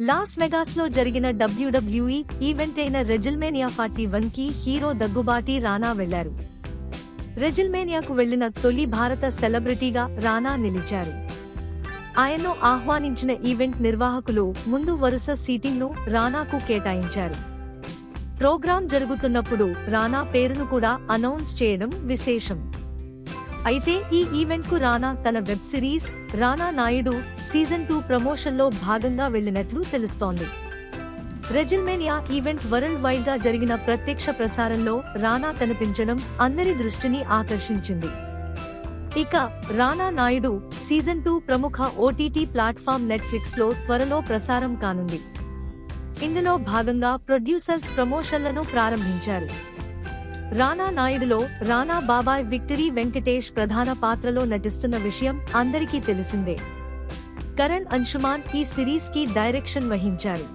Loss వెగాస్లో జరిగిన WWE event అయిన WrestleMania forty వన్కి హీరో దగ్గుబాటి రానా వెళ్ళారు. రెజిల్మేనియాకు వెళ్ళిన తొలి భారత సెలబ్రిటీగా రానా నిలిచారు. ఆయన్ను ఆహ్వానించిన ఈవెంట్ నిర్వాహకులు ముందు వరుస సీటింగ్ను రానాకు కేటాయించారు. ప్రోగ్రాం జరుగుతున్నప్పుడు రానా పేరును కూడా అనౌన్స్ చేయడం విశేషం. అయితే ఈ ఈవెంట్కు రానా తన web series Rana Naidu season two ప్రమోషన్లో భాగంగా వెళ్ళినట్లు తెలుస్తోంది. రెజిల్మేనియా ఈవెంట్ వరల్డ్ వైడ్గా జరిగిన ప్రత్యక్ష ప్రసారంలో రానా కనిపించడం అందరి దృష్టిని ఆకర్షించింది. ఇక రానా నాయుడు సీజన్ టూ ప్రముఖ ఓటీటీ ప్లాట్ఫామ్ నెట్ఫ్లిక్స్లో త్వరలో ప్రసారం కానుంది. ఇందులో భాగంగా ప్రొడ్యూసర్స్ ప్రమోషన్లను ప్రారంభించారు. రానా నాయుడులో రానా బాబాయ్ విక్టరీ వెంకటేష్ ప్రధాన పాత్రలో నటిస్తున్న విషయం అందరికీ తెలిసిందే. కరణ్ అంశుమాన్ ఈ సిరీస్కి డైరెక్షన్ వహించారు.